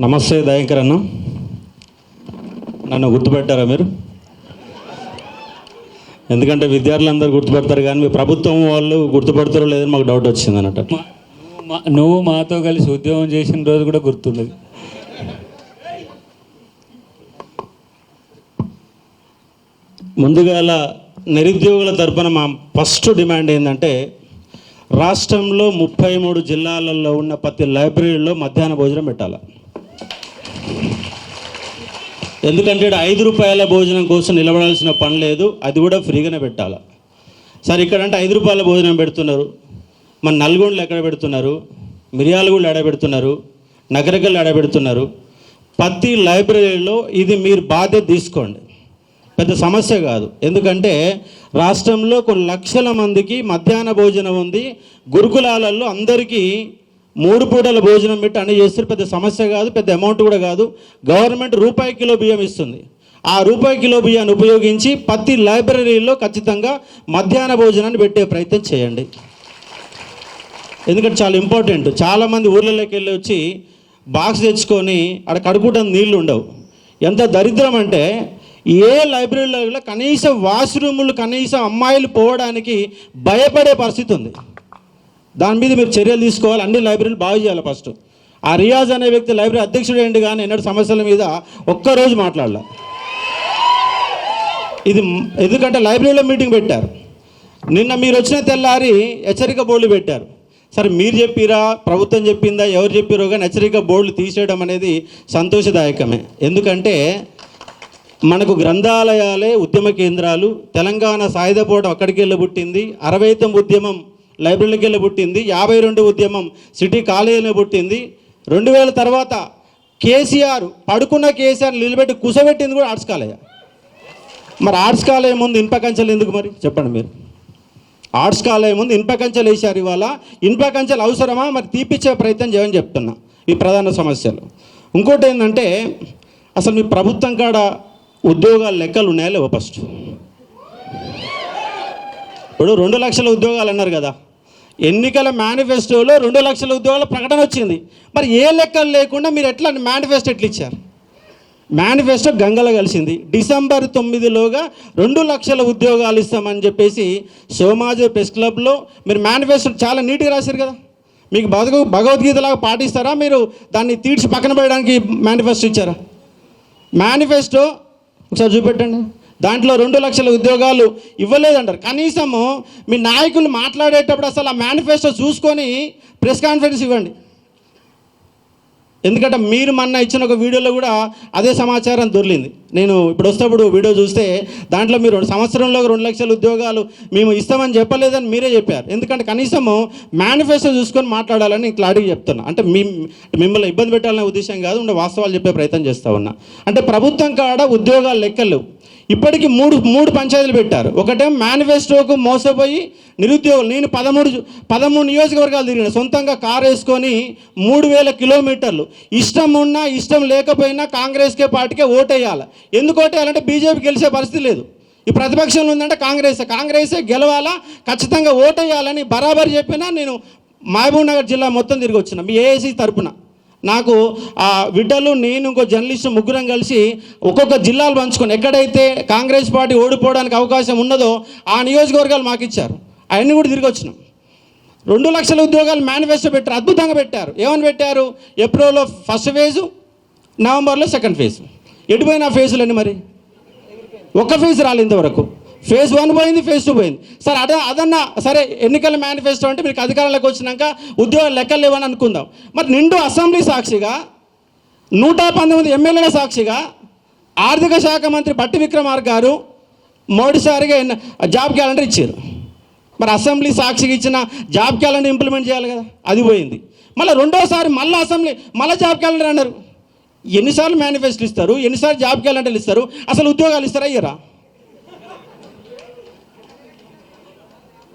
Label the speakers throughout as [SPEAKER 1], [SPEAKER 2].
[SPEAKER 1] నమస్తే దయంకర్ అన్న. నన్ను గుర్తుపెట్టారా మీరు? ఎందుకంటే విద్యార్థులందరూ గుర్తుపెడతారు కానీ మీ ప్రభుత్వం వాళ్ళు గుర్తుపెడతారో లేదని మాకు డౌట్ వచ్చింది అన్నట్టు.
[SPEAKER 2] నువ్వు మాతో కలిసి ఉద్యోగం చేసిన రోజు కూడా గుర్తున్నది
[SPEAKER 1] ముందుగా నిరుద్యోగుల తరపున మా ఫస్ట్ డిమాండ్ ఏంటంటే రాష్ట్రంలో ముప్పై మూడు జిల్లాలలో ఉన్న ప్రతి లైబ్రరీలో మధ్యాహ్న భోజనం పెట్టాలి? ఎందుకంటే ఈడ ఐదు రూపాయల భోజనం కోసం నిలబడాల్సిన పని లేదు అది కూడా ఫ్రీగానే పెట్టాలి? సరే ఇక్కడ అంటే ఐదు రూపాయల భోజనం పెడుతున్నారు. మన నల్గొండలు ఎక్కడ పెడుతున్నారు? మిర్యాలగూడలు ఎడ పెడుతున్నారు? నగరకల్లు ఎడ పెడుతున్నారు? ప్రతి లైబ్రరీలో ఇది మీరు బాధ్యత తీసుకోండి. పెద్ద సమస్య కాదు. ఎందుకంటే రాష్ట్రంలో కొన్ని లక్షల మందికి మధ్యాహ్న భోజనం ఉంది. గురుకులాలలో అందరికీ మూడు పూటల భోజనం పెట్టి అన్ని చేస్తారు. పెద్ద సమస్య కాదు పెద్ద అమౌంట్ కూడా కాదు. గవర్నమెంట్ రూపాయి కిలో బియ్యం ఇస్తుంది. ఆ రూపాయి కిలో బియ్యాన్ని ఉపయోగించి ప్రతి లైబ్రరీలో ఖచ్చితంగా మధ్యాహ్న భోజనాన్ని పెట్టే ప్రయత్నం చేయండి. ఎందుకంటే చాలా ఇంపార్టెంట్ చాలామంది ఊర్లలోకి వెళ్ళి వచ్చి బాక్స్ తెచ్చుకొని అక్కడ కడుక్కుంటానికి నీళ్ళు ఉండవు. ఎంత దరిద్రం అంటే ఏ లైబ్రరీలో కనీసం వాష్రూములు కనీసం అమ్మాయిలు పోవడానికి భయపడే పరిస్థితి ఉంది. దాని మీద మీరు చర్యలు తీసుకోవాలి. అన్ని లైబ్రరీలు బాగు చేయాలి ఫస్ట్. ఆ రియాజ్ అనే వ్యక్తి లైబ్రరీ అధ్యక్షుడు ఏంటి కానీ ఎన్నడూ సమస్యల మీద ఒక్కరోజు మాట్లాడలే. ఇది ఎందుకంటే లైబ్రరీలో మీటింగ్ పెట్టారు. నిన్న మీరు వచ్చిన తెల్లారి హెచ్చరిక బోర్డులు పెట్టారు. సరే మీరు చెప్పిరా ప్రభుత్వం చెప్పిందా ఎవరు చెప్పిరో కానీ హెచ్చరిక బోర్డులు తీసేయడం అనేది సంతోషదాయకమే. ఎందుకంటే మనకు గ్రంథాలయాలే ఉద్యమ కేంద్రాలు. తెలంగాణ సాయుధ పోవడం అక్కడికి వెళ్ళి పుట్టింది. అరవైతం ఉద్యమం లైబ్రరీకి వెళ్ళి పుట్టింది. యాభై రెండు ఉద్యమం సిటీ కాలేజీలో పుట్టింది. రెండు వేల తర్వాత కేసీఆర్ పడుకున్న కేసీఆర్ నిలబెట్టి కుసబెట్టింది కూడా ఆర్ట్స్ కాలేజా? మరి ఆర్ట్స్ కాలేయం ముందు ఇనుప కంచెలు ఎందుకు మరి? చెప్పండి మీరు. ఆర్ట్స్ కాలేయం ముందు ఇనుప కంచెలు వేశారు ఇవాళ. ఇనుప కంచెలు అవసరమా? మరి తీపిచ్చే ప్రయత్నం చేయమని చెప్తున్నా ఈ ప్రధాన సమస్యలు. ఇంకోటి ఏంటంటే అసలు మీ ప్రభుత్వం కాడ ఉద్యోగాల లెక్కలు ఉన్నాయా లేవో ఫస్ట్ ఇప్పుడు రెండు లక్షల ఉద్యోగాలు అన్నారు కదా. ఎన్నికల మేనిఫెస్టోలో రెండు లక్షల ఉద్యోగాల ప్రకటన వచ్చింది. మరి ఏ లెక్కలు లేకుండా మీరు ఎట్లా మేనిఫెస్టో ఎట్లా ఇచ్చారు? మేనిఫెస్టో గంగల కలిసింది. డిసెంబర్ తొమ్మిదిలోగా రెండు లక్షల ఉద్యోగాలు ఇస్తామని చెప్పేసి సోమాజు ప్రెస్ క్లబ్లో మీరు మేనిఫెస్టో చాలా నీట్గా రాశారు కదా. మీకు భగవ భగవద్గీతలాగా పాటిస్తారా మీరు? దాన్ని తీర్చి పక్కన పెట్టడానికి మేనిఫెస్టో ఇచ్చారా? మేనిఫెస్టో ఒకసారి చూపెట్టండి. దాంట్లో రెండు లక్షల ఉద్యోగాలు ఇవ్వలేదంటారు. కనీసము మీ నాయకులు మాట్లాడేటప్పుడు అసలు ఆ మేనిఫెస్టో చూసుకొని ప్రెస్ కాన్ఫరెన్స్ ఇవ్వండి. ఎందుకంటే మీరు మొన్న ఇచ్చిన ఒక వీడియోలో కూడా అదే సమాచారం దొరికింది. నేను ఇప్పుడు వస్తేప్పుడు వీడియో చూస్తే దాంట్లో మీరు సంవత్సరంలో రెండు లక్షల ఉద్యోగాలు మేము ఇస్తామని చెప్పలేదని మీరే చెప్పారు. ఎందుకంటే కనీసము మేనిఫెస్టో చూసుకొని మాట్లాడాలని క్లారిటీ చెప్తున్నా. అంటే మీ మిమ్మల్ని ఇబ్బంది పెట్టాలనే ఉద్దేశం కాదు ఉండే వాస్తవాలు చెప్పే ప్రయత్నం చేస్తూ ఉన్నా. అంటే ప్రభుత్వం కాడ ఉద్యోగాలు లెక్కలు ఇప్పటికి మూడు మూడు పంచాయతీలు పెట్టారు. ఒకటే మేనిఫెస్టోకు మోసపోయి నిరుద్యోగులు. నేను పదమూడు పదమూడు నియోజకవర్గాలు తిరిగిన. సొంతంగా కారు వేసుకొని మూడు వేల కిలోమీటర్లు. ఇష్టం ఉన్నా ఇష్టం లేకపోయినా కాంగ్రెస్కే పార్టీకే ఓటేయాలి. ఎందుకు ఓటేయాలంటే బీజేపీ గెలిచే పరిస్థితి లేదు. ఈ ప్రతిపక్షంలో ఉందంటే కాంగ్రెస్. కాంగ్రెసే గెలవాలా? ఖచ్చితంగా ఓటేయాలని బరాబర్ చెప్పినా నేను మహబూబ్ నగర్ జిల్లా మొత్తం తిరిగి వచ్చిన. మీ ఏఏసీ తరపున. నాకు ఆ విడ్డలు నేను ఇంకో జర్నలిస్ట్ ముగ్గురం కలిసి ఒక్కొక్క జిల్లాలు పంచుకొని ఎక్కడైతే కాంగ్రెస్ పార్టీ ఓడిపోవడానికి అవకాశం ఉన్నదో ఆ నియోజకవర్గాలు మాకు ఇచ్చారు. అవన్నీ కూడా తిరిగి వచ్చినాం. రెండు లక్షల ఉద్యోగాలు మేనిఫెస్టో పెట్టారు అద్భుతంగా పెట్టారు. ఏమని పెట్టారు? ఏప్రిల్లో ఫస్ట్ ఫేజు నవంబర్లో సెకండ్ ఫేజ్. ఎటుపోయిన ఆ ఫేజులన్నీ మరి? ఒక్క ఫేజ్ రాలేదు ఇంతవరకు. ఫేజ్ వన్ పోయింది ఫేజ్ టూ పోయింది. సార్ అదే అదన్నా సరే ఎన్నికల మేనిఫెస్టో అంటే మీకు అధికారంలోకి వచ్చినాక ఉద్యోగాలు లెక్కలు లేవని అనుకుందాం. మరి నిండు అసెంబ్లీ సాక్షిగా నూట పంతొమ్మిది ఎమ్మెల్యేల సాక్షిగా ఆర్థిక శాఖ మంత్రి బట్టి విక్రమార్ గారు మొదటిసారిగా జాబ్ క్యాలెండర్ ఇచ్చారు. మరి అసెంబ్లీ సాక్షికి ఇచ్చిన జాబ్ క్యాలెండర్ ఇంప్లిమెంట్ చేయాలి కదా అది పోయింది. మళ్ళీ రెండోసారి మళ్ళీ అసెంబ్లీ మళ్ళీ జాబ్ క్యాలెండర్ అన్నారు. ఎన్నిసార్లు మేనిఫెస్టో ఇస్తారు ఎన్నిసార్లు జాబ్ క్యాలెండర్లు ఇస్తారు అసలు ఉద్యోగాలు ఇస్తారా ఇయ్యరా?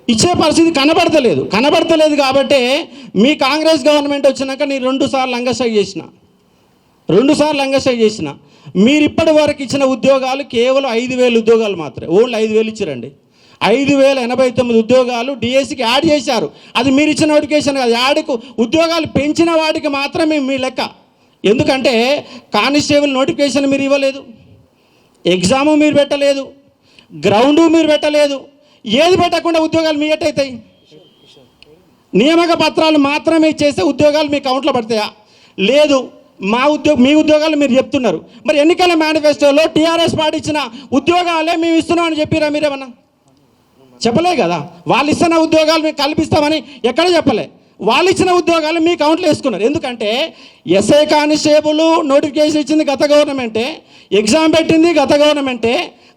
[SPEAKER 1] ఇచ్చే పరిస్థితి కనబడతలేదు. కనబడతలేదు కాబట్టే మీ కాంగ్రెస్ గవర్నమెంట్ వచ్చినాక నేను రెండు సార్లు లంగసై చేసిన. రెండు సార్లు లంగసై చేసిన. మీరు ఇప్పటి వరకు ఇచ్చిన ఉద్యోగాలు కేవలం ఐదు వేలు ఉద్యోగాలు మాత్రమే. ఓన్లీ ఐదు వేలు ఇచ్చారండి. ఐదు వేల ఎనభై తొమ్మిది ఉద్యోగాలు డిఎస్సికి యాడ్ చేశారు. అది మీరు ఇచ్చిన నోటిఫికేషన్ కాదు. యాడ్కు ఉద్యోగాలు పెంచిన వాటికి మాత్రమే మీ లెక్క. ఎందుకంటే కానిస్టేబుల్ నోటిఫికేషన్ మీరు ఇవ్వలేదు. ఎగ్జాము మీరు పెట్టలేదు. గ్రౌండు మీరు పెట్టలేదు. ఏది పెట్టకుండా ఉద్యోగాలు మీ ఎట్టయితాయి నియామక పత్రాలు మాత్రమే చేస్తే ఉద్యోగాలు మీ అకౌంట్లో పడతాయా? లేదు మా ఉద్యోగ మీ ఉద్యోగాలు మీరు చెప్తున్నారు. మరి ఎన్నికల మేనిఫెస్టోలో టీఆర్ఎస్ పార్టీ ఇచ్చిన ఉద్యోగాలే మేము ఇస్తున్నామని చెప్పిరా మీరేమన్నా? చెప్పలే కదా. వాళ్ళు ఇస్తున్న ఉద్యోగాలు మీకు కల్పిస్తామని ఎక్కడ చెప్పలే? వాళ్ళు ఇచ్చిన ఉద్యోగాలు మీ అకౌంట్లో వేసుకున్నారు. ఎందుకంటే ఎస్ఐ కానిస్టేబుల్ నోటిఫికేషన్ ఇచ్చింది గత గవర్నమెంటే ఎగ్జామ్ పెట్టింది గత గవర్నమెంటే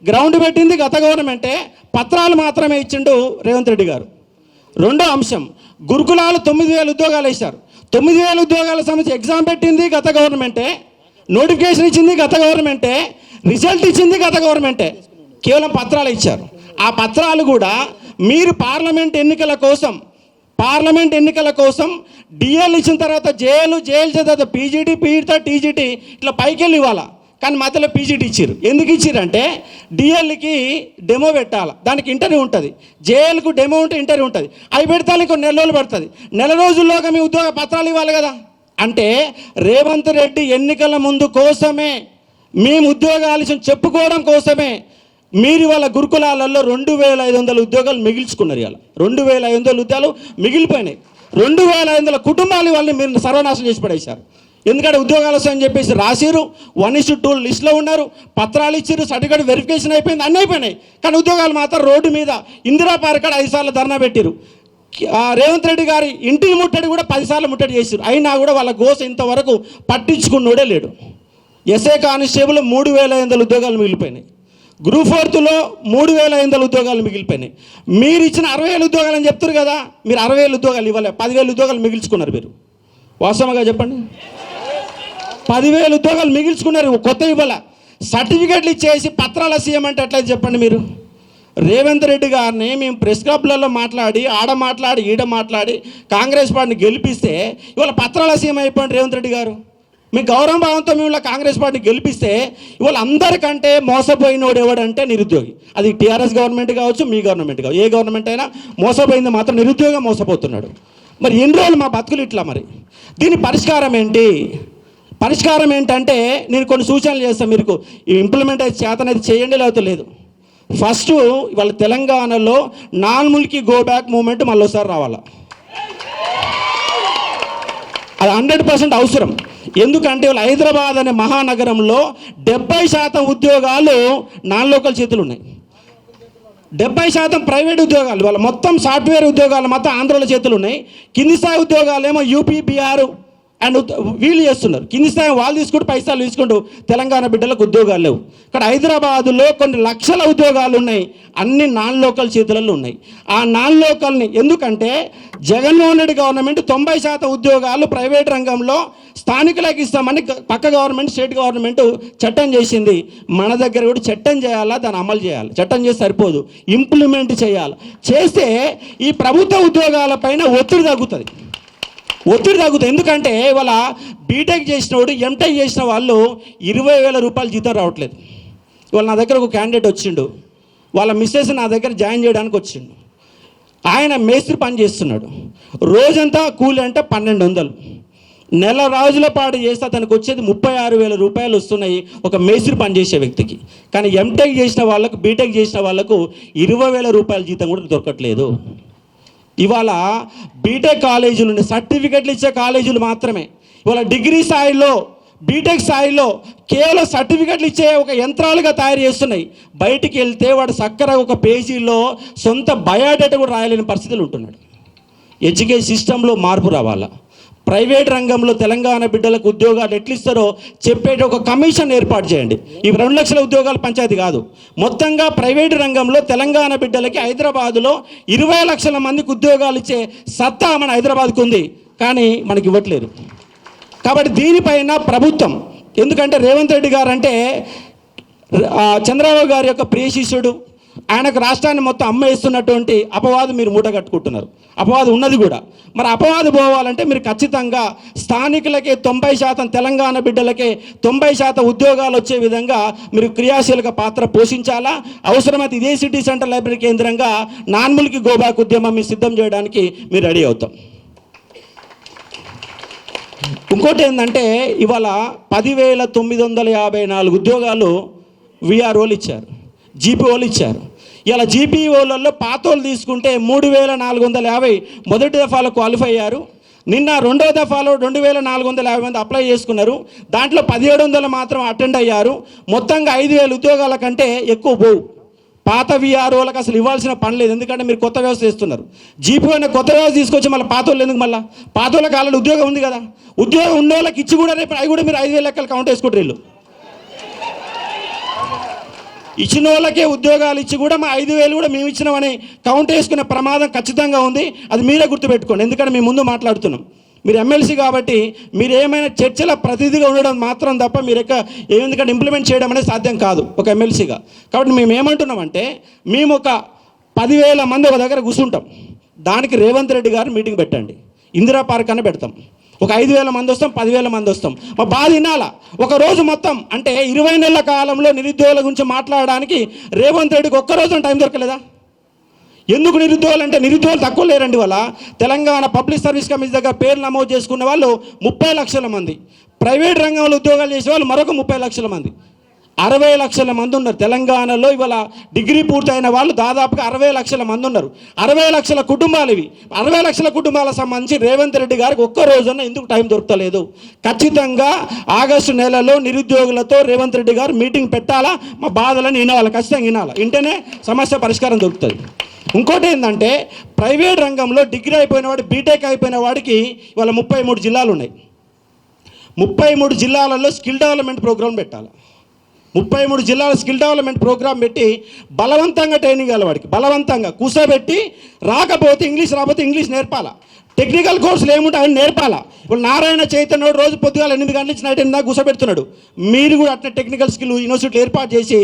[SPEAKER 1] గ్రౌండ్ పెట్టింది గత గవర్నమెంటే పత్రాలు మాత్రమే ఇచ్చిండు రేవంత్ రెడ్డి గారు. రెండో అంశం గురుకులాలు తొమ్మిది వేల ఉద్యోగాలు వేశారు. తొమ్మిది వేల ఉద్యోగాల సంబంధించి ఎగ్జామ్ పెట్టింది గత గవర్నమెంటే నోటిఫికేషన్ ఇచ్చింది గత గవర్నమెంటే రిజల్ట్ ఇచ్చింది గత గవర్నమెంటే కేవలం పత్రాలు ఇచ్చారు. ఆ పత్రాలు కూడా మీరు పార్లమెంట్ ఎన్నికల కోసం పార్లమెంట్ ఎన్నికల కోసం డిఎల్ ఇచ్చిన తర్వాత జేఎల్ జేఎల్ తర్వాత పీజీటీ పీజీటీ టీజీటీ ఇట్లా పైకి వెళ్ళి ఇవ్వాలా? కానీ మధ్యలో పీజీటీ ఇచ్చారు ఎందుకు ఇచ్చారంటే డిఎల్కి డెమో పెట్టాలి? దానికి ఇంటర్వ్యూ ఉంటుంది. జేఎల్కు డెమో ఉంటే ఇంటర్వ్యూ ఉంటుంది. అవి పెడతానికి ఇంకో నెల రోజులు పడుతుంది. నెల రోజుల్లోగా మీ ఉద్యోగ పత్రాలు ఇవ్వాలి కదా? అంటే రేవంత్ రెడ్డి ఎన్నికల ముందు కోసమే మేము ఉద్యోగాలు ఆలస్యం చెప్పుకోవడం కోసమే మీరు వాళ్ళ గురుకులాలలో రెండు వేల ఐదు వందల ఉద్యోగాలు మిగిల్చుకున్నారు ఇవాళ. రెండు వేల ఐదు వందల ఉద్యోగాలు మిగిలిపోయినాయి. రెండు వేల ఐదు వందల కుటుంబాలు వాళ్ళని మీరు సర్వనాశనం చేసి పడేశారు. ఎందుకంటే ఉద్యోగాలు వస్తాయని చెప్పేసి రాసిరు వన్ ఇష్యూ టూ లిస్ట్లో ఉన్నారు పత్రాలు ఇచ్చారు సర్టిఫికేట్ వెరిఫికేషన్ అయిపోయింది అన్నీ అయిపోయినాయి. కానీ ఉద్యోగాలు మాత్రం రోడ్డు మీద ఇందిరా పార్క్ ఐదు సార్లు ధర్నా పెట్టారు ఆ రేవంత్ రెడ్డి గారి ఇంటికి ముట్టడి కూడా పదిసార్లు ముట్టడి చేశారు అయినా కూడా వాళ్ళ గోస ఇంతవరకు పట్టించుకున్నోడే లేడు. ఎస్ఐ కానిస్టేబుల్ మూడు వేల ఐదు వందల ఉద్యోగాలు మిగిలిపోయినాయి. గ్రూప్ ఫోర్త్లో మూడు వేల ఐదు వందల ఉద్యోగాలు మిగిలిపోయినాయి. మీరు ఇచ్చిన అరవై వేల ఉద్యోగాలు అని చెప్తారు కదా మీరు అరవై వేల ఉద్యోగాలు ఇవ్వలే పదివేల ఉద్యోగాలు మిగిల్చుకున్నారు మీరు. వాస్తవంగా చెప్పండి. పదివేల ఉద్యోగాలు మిగిల్చుకున్నారు కొత్త ఇవ్వాల. సర్టిఫికెట్లు ఇచ్చేసి పత్రాల సీఎం అంటే ఎట్లా చెప్పండి మీరు? రేవంత్ రెడ్డి గారిని మేము ప్రెస్ క్లబ్లలో మాట్లాడి ఆడ మాట్లాడి ఈడ మాట్లాడి కాంగ్రెస్ పార్టీని గెలిపిస్తే ఇవాళ పత్రాల సీఎం అయిపోయింది రేవంత్ రెడ్డి గారు. మీ గౌరవ భావంతో మేము కాంగ్రెస్ పార్టీ గెలిపిస్తే ఇవాళ అందరికంటే మోసపోయినోడు ఎవడంటే నిరుద్యోగి. అది టీఆర్ఎస్ గవర్నమెంట్ కావచ్చు మీ గవర్నమెంట్ కావచ్చు. ఏ గవర్నమెంట్ అయినా మోసపోయింది మాత్రం నిరుద్యోగం మోసపోతున్నాడు. మరి ఎన్ని రోజులు మా బతుకులు ఇట్లా మరి? దీని పరిష్కారం ఏంటి? పరిష్కారం ఏంటంటే నేను కొన్ని సూచనలు చేస్తాను మీకు. ఇంప్లిమెంట్ అయితే చేతనైతే చేయండి లేకపోతే లేదు. ఫస్ట్ ఇవాళ తెలంగాణలో non mulki go back movement మళ్ళీ ఒకసారి రావాలా? అది హండ్రెడ్ పర్సెంట్ అవసరం. ఎందుకంటే వాళ్ళు హైదరాబాద్ అనే మహానగరంలో డెబ్బై శాతం ఉద్యోగాలు నాన్ లోకల్ చేతులు ఉన్నాయి. డెబ్బై శాతం ప్రైవేట్ ఉద్యోగాలు వాళ్ళ మొత్తం సాఫ్ట్వేర్ ఉద్యోగాలు మొత్తం ఆంధ్రలో చేతులు ఉన్నాయి. కింది స్థాయి ఉద్యోగాలు ఏమో యూపీ బీహారు అండ్ వీళ్ళు చేస్తున్నారు. కింది స్థాయి వాళ్ళు తీసుకుంటూ పైసలు తీసుకుంటూ తెలంగాణ బిడ్డలకు ఉద్యోగాలు లేవు. ఇక్కడ హైదరాబాదులో కొన్ని లక్షల ఉద్యోగాలు ఉన్నాయి. అన్ని నాన్ లోకల్ చేతులలో ఉన్నాయి. ఆ నాన్ లోకల్ని ఎందుకంటే జగన్మోహన్ రెడ్డి గవర్నమెంట్ తొంభై శాతం ఉద్యోగాలు ప్రైవేట్ రంగంలో స్థానికులకు ఇస్తామని పక్క గవర్నమెంట్ స్టేట్ గవర్నమెంట్ చట్టం చేసింది. మన దగ్గర కూడా చట్టం చేయాలా? దాన్ని అమలు చేయాలి. చట్టం చేసి సరిపోదు. ఇంప్లిమెంట్ చేయాలి. చేస్తే ఈ ప్రభుత్వ ఉద్యోగాల పైన ఒత్తిడి తగ్గుతుంది. ఒత్తిడి తగ్గుతుంది. ఎందుకంటే ఇవాళ బీటెక్ చేసినోడు ఎంటెక్ చేసిన వాళ్ళు ఇరవై వేల రూపాయలు జీతం రావట్లేదు. ఇవాళ నా దగ్గర ఒక క్యాండిడేట్ వచ్చిండు. వాళ్ళ మిస్సెస్ నా దగ్గర జాయిన్ చేయడానికి వచ్చిండు. ఆయన మేస్త్రి పని చేస్తున్నాడు. రోజంతా కూలి అంటే పన్నెండు వందలు. నెల రోజుల పాటు చేస్తే అతనికి వచ్చేది ముప్పై ఆరు వేల రూపాయలు వస్తున్నాయి ఒక మేస్త్రి పని చేసే వ్యక్తికి. కానీ ఎంటెక్ చేసిన వాళ్ళకు బీటెక్ చేసిన వాళ్ళకు ఇరవై వేల రూపాయల జీతం కూడా దొరకట్లేదు. ఇవాళ బీటెక్ కాలేజీలు ఉండే సర్టిఫికెట్లు ఇచ్చే కాలేజీలు మాత్రమే. ఇవాళ డిగ్రీ స్థాయిలో బీటెక్ స్థాయిలో కేవలం సర్టిఫికెట్లు ఇచ్చే ఒక యంత్రాలుగా తయారు చేస్తున్నాయి. బయటికి వెళ్తే వాడు చక్కర ఒక పేజీలో సొంత బయోడేటా కూడా రాయలేని పరిస్థితులు ఉంటున్నాడు. ఎడ్యుకేషన్ సిస్టంలో మార్పు రావాలా? ప్రైవేట్ రంగంలో తెలంగాణ బిడ్డలకు ఉద్యోగాలు ఎట్లిస్తారో ఇస్తారో ఒక కమిషన్ ఏర్పాటు చేయండి. ఈ రెండు లక్షల ఉద్యోగాలు పంచాయతీ కాదు. మొత్తంగా ప్రైవేట్ రంగంలో తెలంగాణ బిడ్డలకి హైదరాబాదులో ఇరవై లక్షల మందికి ఉద్యోగాలు ఇచ్చే సత్తా మన హైదరాబాద్కు ఉంది. కానీ మనకి ఇవ్వట్లేదు. కాబట్టి దీనిపైన ప్రభుత్వం ఎందుకంటే రేవంత్ రెడ్డి గారు అంటే చంద్రబాబు గారి యొక్క ప్రియ శిష్యుడు ఆయనకు రాష్ట్రాన్ని మొత్తం అమ్మేస్తున్నటువంటి అపవాదు మీరు మూట కట్టుకుంటున్నారు. అపవాదు ఉన్నది కూడా. మరి అపవాదు పోవాలంటే మీరు ఖచ్చితంగా స్థానికులకే తొంభై శాతం తెలంగాణ బిడ్డలకే తొంభై శాతం ఉద్యోగాలు వచ్చే విధంగా మీరు క్రియాశీలక పాత్ర పోషించాలా? అవసరమైతే ఇదే సిటీ సెంటర్ లైబ్రరీ కేంద్రంగా నాన్ములకి గోబాక్ ఉద్యమం మీరు సిద్ధం చేయడానికి మీరు రెడీ అవుతాం. ఇంకోటి ఏంటంటే ఇవాళ పదివేల తొమ్మిది వందల యాభై నాలుగు ఉద్యోగాలు విఆర్ఓలు ఇచ్చారు. జీపీఓలు ఇచ్చారు. ఇలా జీపీఓలలో పాతోళ్ళు తీసుకుంటే మూడు వేల నాలుగు వందల యాభై మొదటి దఫాలో క్వాలిఫై అయ్యారు. నిన్న రెండో దఫాలో రెండు వేల నాలుగు వందల యాభై మంది అప్లై చేసుకున్నారు. దాంట్లో పదిహేడు వందలు మాత్రం అటెండ్ అయ్యారు. మొత్తంగా ఐదు వేల ఉద్యోగాల కంటే ఎక్కువ పోవు. పాత విఆర్ఓలకు అసలు ఇవ్వాల్సిన పని లేదు. ఎందుకంటే మీరు కొత్త వ్యవస్థ చేస్తున్నారు. జీపీ అనే కొత్త వ్యవస్థ తీసుకొచ్చి మళ్ళీ పాతోళ్ళు ఎందుకు మళ్ళీ? పాతోళ్ళకి ఆల్రెడీ ఉద్యోగం ఉంది కదా. ఉద్యోగం ఉన్న వాళ్ళకి ఇచ్చి కూడా రేపు అవి కూడా మీరు ఐదు వేల లెక్కలు కౌంట్ వేసుకుంటారు వీళ్ళు. ఇచ్చిన వాళ్ళకే ఉద్యోగాలు ఇచ్చి కూడా మా ఐదు వేలు కూడా మేము ఇచ్చినామని కౌంట్ వేసుకునే ప్రమాదం ఖచ్చితంగా ఉంది. అది మీరే గుర్తుపెట్టుకోండి. ఎందుకంటే మేము ముందు మాట్లాడుతున్నాం. మీరు ఎమ్మెల్సీ కాబట్టి మీరు ఏమైనా చర్చల ప్రతినిధిగా ఉండడం మాత్రం తప్ప మీరు ఎక్క ఎందుకంటే ఇంప్లిమెంట్ చేయడం అనేది సాధ్యం కాదు ఒక ఎమ్మెల్సీగా. కాబట్టి మేము ఏమంటున్నామంటే మేము ఒక పదివేల మంది ఒక దగ్గర కూర్చుంటాం. దానికి రేవంత్ రెడ్డి గారు మీటింగ్ పెట్టండి. ఇందిరా పార్క్ అని పెడతాం. ఒక ఐదు వేల మంది వస్తాం పదివేల మంది వస్తాం. మా బాధ వినాలా ఒక రోజు మొత్తం అంటే ఇరవై నెలల కాలంలో నిరుద్యోగుల గురించి మాట్లాడడానికి రేవంత్ రెడ్డికి ఒక్కరోజు టైం దొరకలేదా? ఎందుకు నిరుద్యోగులు అంటే నిరుద్యోగులు తక్కువ లేరండి వాళ్ళ తెలంగాణ పబ్లిక్ సర్వీస్ కమిషన్ దగ్గర పేర్లు నమోదు చేసుకున్న వాళ్ళు ముప్పై లక్షల మంది. ప్రైవేట్ రంగంలో ఉద్యోగాలు చేసే వాళ్ళు మరొక ముప్పై లక్షల మంది. అరవై లక్షల మంది ఉన్నారు. తెలంగాణలో ఇవాళ డిగ్రీ పూర్తయిన వాళ్ళు దాదాపుగా అరవై లక్షల మంది ఉన్నారు. అరవై లక్షల కుటుంబాలు ఇవి. అరవై లక్షల కుటుంబాలకు సంబంధించి రేవంత్ రెడ్డి గారికి ఒక్క రోజున ఎందుకు టైం దొరకలేదు ఖచ్చితంగా ఆగస్టు నెలలో నిరుద్యోగులతో రేవంత్ రెడ్డి గారు మీటింగ్ పెట్టాలా? మా బాధలను వినాలి? ఖచ్చితంగా వినాలి? వింటేనే సమస్య పరిష్కారం దొరుకుతుంది. ఇంకోటి ఏంటంటే ప్రైవేట్ రంగంలో డిగ్రీ అయిపోయిన వాడు బీటెక్ అయిపోయిన వాడికి ఇవాళ ముప్పై మూడు జిల్లాలు ఉన్నాయి. ముప్పై మూడు జిల్లాలలో స్కిల్ డెవలప్మెంట్ ప్రోగ్రామ్ పెట్టాలి? ముప్పై మూడు జిల్లాల స్కిల్ డెవలప్మెంట్ ప్రోగ్రామ్ పెట్టి బలవంతంగా ట్రైనింగ్ ఇవ్వాలి వాడికి. బలవంతంగా కూర్చోబెట్టి రాకపోతే ఇంగ్లీష్ రాకపోతే ఇంగ్లీష్ నేర్పాలా. టెక్నికల్ కోర్సులు ఏముంటాయి అని నేర్పాలా. ఇప్పుడు నారాయణ చైతన్యుడు రోజు పొద్దుగాల ఎనిమిది గంటల నుంచి నైట్ ఎనిమిది కూర్చోబెడుతున్నాడు మీరు కూడా అట్లా టెక్నికల్ స్కిల్ యూనివర్సిటీలు ఏర్పాటు చేసి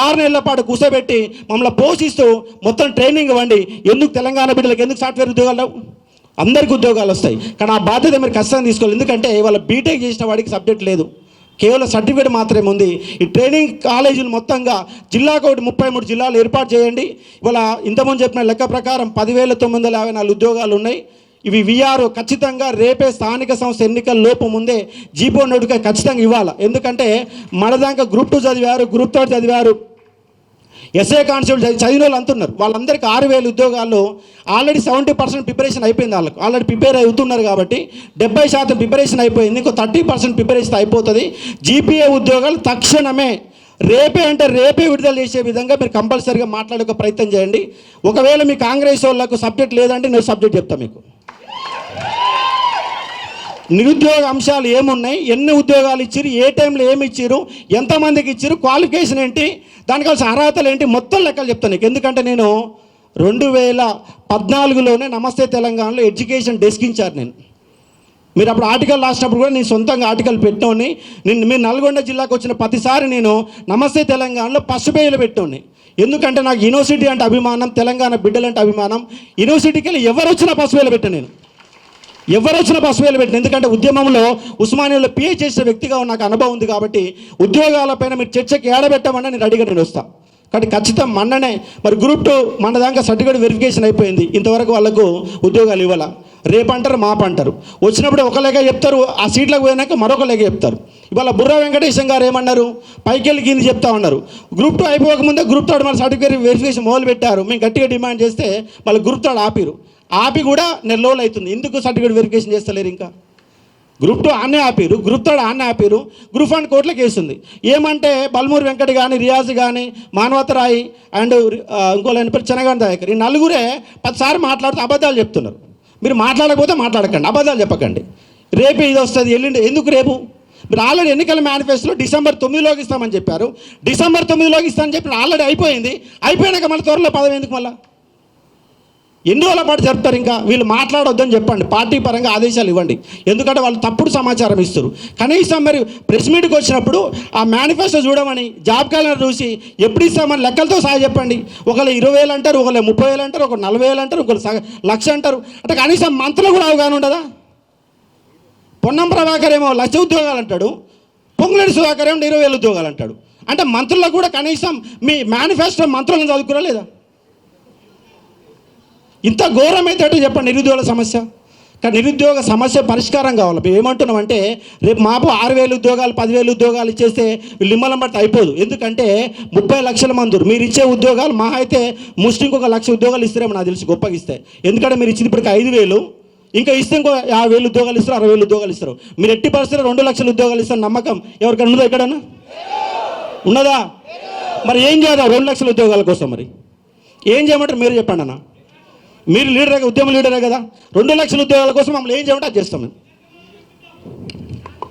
[SPEAKER 1] ఆరు నెలల పాటు కూర్చోబెట్టి మమ్మల్ని పోషిస్తూ మొత్తం ట్రైనింగ్ ఇవ్వండి. ఎందుకు తెలంగాణ బిడ్డలకు ఎందుకు సాఫ్ట్వేర్ ఉద్యోగాలు అందరికి అందరికీ ఉద్యోగాలు వస్తాయి. కానీ ఆ బాధ్యత మీరు ఖచ్చితంగా తీసుకోవాలి. ఎందుకంటే వాళ్ళ బీటెక్ చేసిన వాడికి సబ్జెక్ట్ లేదు. కేవలం సర్టిఫికేట్ మాత్రమే ఉంది. ఈ ట్రైనింగ్ కాలేజీలు మొత్తంగా జిల్లాకు ఒకటి ముప్పై మూడు జిల్లాలు ఏర్పాటు చేయండి. ఇవాళ ఇంతకుముందు చెప్పిన లెక్క ప్రకారం పదివేల తొమ్మిది వందల యాభై నాలుగు ఉద్యోగాలు ఉన్నాయి. ఇవి విఆర్ ఖచ్చితంగా రేపే స్థానిక సంస్థ ఎన్నికల లోపు ముందే జీపో నోటిక ఖచ్చితంగా ఇవ్వాలి? ఎందుకంటే మనదాకా గ్రూప్ టూ చదివారు గ్రూప్ థర్డ్ చదివారు ఎస్ఏ కానిస్టేబుల్ చదివి చదివిన వాళ్ళు అంటున్నారు. వాళ్ళందరికీ ఆరు వేల ఉద్యోగాల్లో ఆల్రెడీ సెవెంటీ పర్సెంట్ ప్రిపరేషన్ అయిపోయింది వాళ్ళకు. ఆల్రెడీ ప్రిపేర్ అవుతున్నారు కాబట్టి డెబ్బై శాతం ప్రిపరేషన్ అయిపోయింది. ఇంకో థర్టీ పర్సెంట్ ప్రిపరేషన్ అయిపోతుంది. జీపీఏ ఉద్యోగాలు తక్షణమే రేపే అంటే రేపే విడుదల చేసే విధంగా మీరు కంపల్సరీగా మాట్లాడే ప్రయత్నం చేయండి. ఒకవేళ మీ కాంగ్రెస్ వాళ్ళకు సబ్జెక్ట్ లేదంటే నేను సబ్జెక్ట్ చెప్తాను మీకు. నిరుద్యోగ అంశాలు ఏమున్నాయి? ఎన్ని ఉద్యోగాలు ఇచ్చారు ఏ టైంలో ఏమి ఇచ్చారు ఎంతమందికి ఇచ్చారు క్వాలిఫికేషన్ ఏంటి? దానికి కావాల్సిన అర్హతలు ఏంటి? మొత్తం లెక్కలు చెప్తాను నీకు. ఎందుకంటే నేను రెండు వేల పద్నాలుగులోనే నమస్తే తెలంగాణలో ఎడ్యుకేషన్ డెస్క్ ఇచ్చారు నేను. మీరు అప్పుడు ఆర్టికల్ రాసినప్పుడు కూడా నేను సొంతంగా ఆర్టికల్ పెట్టోని నేను మీరు నల్గొండ జిల్లాకు వచ్చిన ప్రతిసారి నేను నమస్తే తెలంగాణలో పసుపు పేజీలు పెట్టాను ఎందుకంటే నాకు యూనివర్సిటీ అంటే అభిమానం తెలంగాణ బిడ్డలంటే అభిమానం. యూనివర్సిటీకి వెళ్ళి ఎవరు వచ్చినా పసుపు వేలు పెట్టాను నేను. ఎవరు వచ్చినా బస్సు వేలు పెట్టిన. ఎందుకంటే ఉద్యమంలో ఉస్మానియాలో పిఏ చేసిన వ్యక్తిగా నాకు అనుభవం ఉంది కాబట్టి ఉద్యోగాలపైన మీరు చర్చకి ఏడబెట్టమని నేను రెడీగా నేను వస్తాను కాబట్టి ఖచ్చితం మొన్ననే మరి గ్రూప్ టూ మన దాకా సర్టిఫికేట్ వెరిఫికేషన్ అయిపోయింది. ఇంతవరకు వాళ్ళకు ఉద్యోగాలు ఇవ్వాల? రేపు అంటారు వచ్చినప్పుడు ఒక లెక్క చెప్తారు ఆ సీట్లకు పోయినాక మరొక లెక్క చెప్తారు. ఇవాళ బుర్ర వెంకటేశం గారు ఏమన్నారు? పైకెళ్ళి కింది చెప్తా ఉన్నారు. గ్రూప్ టూ అయిపోకముందే గ్రూప్ థర్డ్ మన సర్టిఫికేట్ వెరిఫికేషన్ మొదలు పెట్టారు. మేము గట్టిగా డిమాండ్ చేస్తే మళ్ళీ గ్రూప్ థర్డ్ ఆపిరు. ఆపి కూడా నెల రోజులు అవుతుంది. ఎందుకు సర్టిఫికేట్ వెరిఫికేషన్ చేస్తలేరు ఇంకా? గ్రూప్ టూ ఆన్నే ఆపిరు. గ్రూప్ థర్డ్ ఆన్నే ఆపిరు. గ్రూప్ వన్ కోర్టులకు కేసు ఉంది. ఏమంటే బల్మూరి వెంకట కానీ రియాజ్ కానీ మానవతరాయి అండ్ ఇంకో ఆయన పేరు చెనగాని దాయకర్. ఈ నలుగురే పదిసారి మాట్లాడుతూ అబద్ధాలు చెప్తున్నారు. మీరు మాట్లాడకపోతే మాట్లాడకండి. అబద్ధాలు చెప్పకండి. రేపు ఇది వస్తుంది. ఎల్లుండి. ఎందుకు రేపు? మీరు ఆల్రెడీ ఎన్నికల మేనిఫెస్టోలో డిసెంబర్ తొమ్మిదిలోకి ఇస్తామని చెప్పారు. డిసెంబర్ తొమ్మిదిలోకి ఇస్తామని చెప్పి ఆల్రెడీ అయిపోయింది. అయిపోయినాక మళ్ళీ త్వరలో పదవి ఎందుకు మళ్ళీ? ఎన్ని రోజుల పాటు చెప్తారు ఇంకా? వీళ్ళు మాట్లాడొద్దని చెప్పండి. పార్టీ పరంగా ఆదేశాలు ఇవ్వండి. ఎందుకంటే వాళ్ళు తప్పుడు సమాచారం ఇస్తారు కనీసం మరి ప్రెస్ మీట్కి వచ్చినప్పుడు ఆ మేనిఫెస్టో చూడమని జాబ్ క్యాలెండర్ చూసి ఎప్పుడు ఇస్తామని లెక్కలతో సహా చెప్పండి. ఒకళ్ళు ఇరవై వేలు అంటారు ఒకళ్ళు ముప్పై వేలు అంటారు ఒకళ్ళు నలభై వేలు అంటారు ఒకళ్ళు సగ లక్ష అంటారు. అంటే కనీసం మంత్రులు కూడా అవగాహన ఉండదా? పొన్నం ప్రభాకర్ ఏమో లక్ష ఉద్యోగాలు అంటాడు పొంగులేడు సుధాకర్ ఏమో ఇరవై వేలు ఉద్యోగాలు అంటాడు. అంటే మంత్రులకు కూడా కనీసం మీ మేనిఫెస్టో మంత్రులను చదువుకురా లేదా? ఇంత ఘోరమైతే చెప్పండి నిరుద్యోగ సమస్య? కానీ నిరుద్యోగ సమస్య పరిష్కారం కావాలి. మేము ఏమంటున్నామంటే రేపు మాపు ఆరు వేలు ఉద్యోగాలు పదివేలు ఉద్యోగాలు ఇచ్చేస్తే లిమ్మలం బట్టి అయిపోదు. ఎందుకంటే ముప్పై లక్షల మంది మీరు ఇచ్చే ఉద్యోగాలు మా అయితే ముస్లింకి ఒక లక్ష ఉద్యోగాలు ఇస్తారేమో నాకు తెలిసి గొప్పగా ఇస్తాయి ఎందుకంటే మీరు ఇచ్చింది ఇప్పటికి ఐదు వేలు. ఇంకా ఇస్తే ఇంకో యాభై వేలు ఉద్యోగాలు ఇస్తారు అరవై వేలు ఉద్యోగాలు ఇస్తారు. మీరు ఎట్టి పరిస్థితుల్లో రెండు లక్షల ఉద్యోగాలు ఇస్తారు నమ్మకం ఎవరికైనా ఉన్నదా ఎక్కడన్నా? ఉన్నదా? మరి ఏం చేద్దాం రెండు లక్షల ఉద్యోగాల కోసం మరి? ఏం చేయమంటారు? మీరు చెప్పండి అన్న. మీరు లీడరే ఉద్యమ లీడరే కదా? రెండు లక్షల ఉద్యోగాల కోసం మమ్మల్ని ఏం చేయమంటే అది చేస్తాం మేము.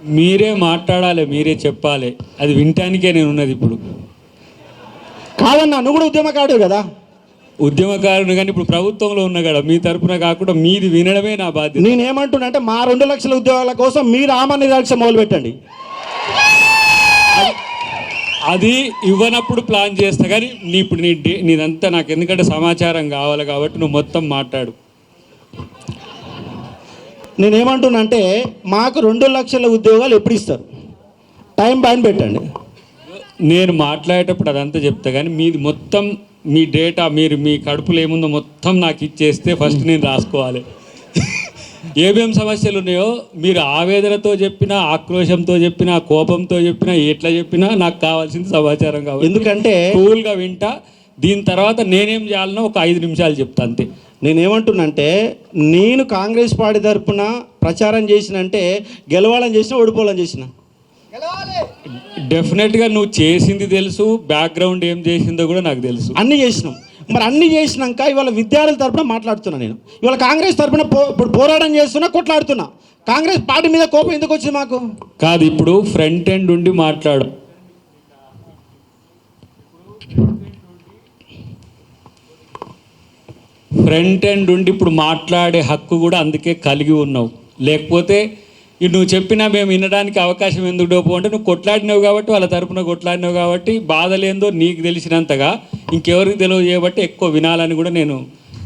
[SPEAKER 2] మీరే మాట్లాడాలి మీరే చెప్పాలి. అది వినటానికే నేను ఉన్నది ఇప్పుడు.
[SPEAKER 1] కాదన్నా నువ్వు కూడా ఉద్యమకాడు కదా?
[SPEAKER 2] ఉద్యమకారుని కానీ ఇప్పుడు ప్రభుత్వంలో ఉన్న కదా మీ తరపున కాకుండా మీది వినడమే నా బాధ్యత.
[SPEAKER 1] నేనేమంటున్నా అంటే మా రెండు లక్షల ఉద్యోగాల కోసం మీరు ఆమ నిరాక్ష మొదలు పెట్టండి
[SPEAKER 2] అది ఇవ్వనప్పుడు ప్లాన్ చేస్తా కానీ నీ ఇప్పుడు నీ డే నీదంతా నాకు ఎందుకంటే సమాచారం కావాలి కాబట్టి నువ్వు మొత్తం మాట్లాడు.
[SPEAKER 1] నేనేమంటున్నా అంటే మాకు రెండు లక్షల ఉద్యోగాలు ఎప్పుడు ఇస్తారు? టైం బ్యాన్ పెట్టండి.
[SPEAKER 2] నేను మాట్లాడేటప్పుడు అదంతా చెప్తా కానీ మీది మొత్తం మీ డేటా మీరు మీ కడుపులో ఏముందో మొత్తం నాకు ఇచ్చేస్తే ఫస్ట్ నేను రాసుకోవాలి. ఏమేం సమస్యలు ఉన్నాయో మీరు ఆవేదనతో చెప్పినా ఆక్రోశంతో చెప్పినా కోపంతో చెప్పినా ఎట్లా చెప్పినా నాకు కావాల్సింది సమాచారం కావాలి
[SPEAKER 1] ఎందుకంటే
[SPEAKER 2] కూల్గా వింటా. దీని తర్వాత నేనేం చేయాలనో ఒక ఐదు నిమిషాలు చెప్తా అంతే.
[SPEAKER 1] నేనేమంటున్నంటే నేను కాంగ్రెస్ పార్టీ తరపున ప్రచారం చేసినంటే గెలవాలని చేసిన ఓడిపోవాలని చేసిన.
[SPEAKER 2] డెఫినెట్గా నువ్వు చేసింది తెలుసు బ్యాక్గ్రౌండ్ ఏం చేసిందో కూడా నాకు తెలుసు.
[SPEAKER 1] అన్నీ చేసినాం. మరి అన్నీ చేసినాక ఇవాళ విద్యార్థుల తరపున మాట్లాడుతున్నా నేను. ఇవాళ కాంగ్రెస్ తరపున పో ఇప్పుడు పోరాటం చేస్తున్నా కొట్లాడుతున్నా. కాంగ్రెస్ పార్టీ మీద కోపం ఎందుకు వచ్చింది మాకు?
[SPEAKER 2] కాదు ఇప్పుడు ఫ్రంట్ ఎండ్ ఉండి మాట్లాడు. ఫ్రంట్ ఎండ్ ఉండి ఇప్పుడు మాట్లాడే హక్కు కూడా అందుకే కలిగి ఉన్నావు. లేకపోతే ఇది నువ్వు చెప్పినా మేము వినడానికి అవకాశం ఎందుకు డోపు? అంటే నువ్వు కొట్లాడినావు కాబట్టి వాళ్ళ తరపున కొట్లాడినావు కాబట్టి బాధలేందో నీకు తెలిసినంతగా ఇంకెవరికి తెలియజేయబట్టి ఎక్కువ వినాలని కూడా నేను